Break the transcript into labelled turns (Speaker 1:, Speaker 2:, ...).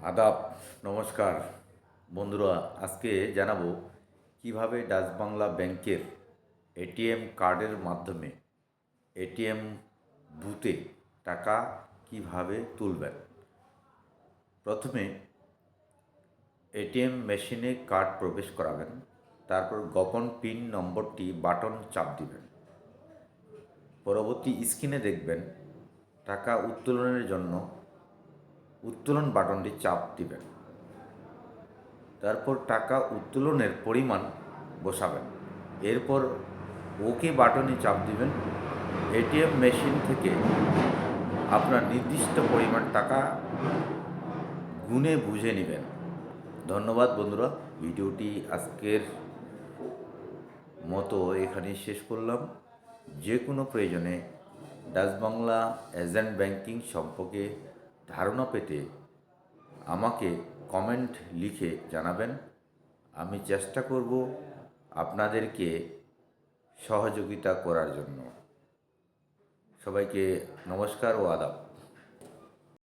Speaker 1: আদাব, নমস্কার। বন্ধুরা, আজকে জানাব কীভাবে ডাচ বাংলা ব্যাংকের এটিএম কার্ডের মাধ্যমে এটিএম বুথে টাকা কীভাবে তুলবেন। প্রথমে এটিএম মেশিনে কার্ড প্রবেশ করাবেন, তারপর গোপন পিন নম্বরটি বাটন চাপ দিবেন। পরবর্তী স্ক্রিনে দেখবেন টাকা উত্তোলনের জন্য উত্তোলন বাটনটি চাপ দিবেন। তারপর টাকা উত্তোলনের পরিমাণ বসাবেন। এরপর ওকে বাটনে চাপ দিবেন। এটিএম মেশিন থেকে আপনার নির্দিষ্ট পরিমাণ টাকা গুনে বুঝে নেবেন। ধন্যবাদ বন্ধুরা, ভিডিওটি আজকের মতো এখানে শেষ করলাম। যে কোনো প্রয়োজনে ডাচ বাংলা এজেন্ট ব্যাংকিং সম্পর্কে ধারণা পেতে আমাকে কমেন্ট লিখে জানাবেন। আমি চেষ্টা করব আপনাদেরকে সহযোগিতা করার জন্য। সবাইকে নমস্কার ও আদাব।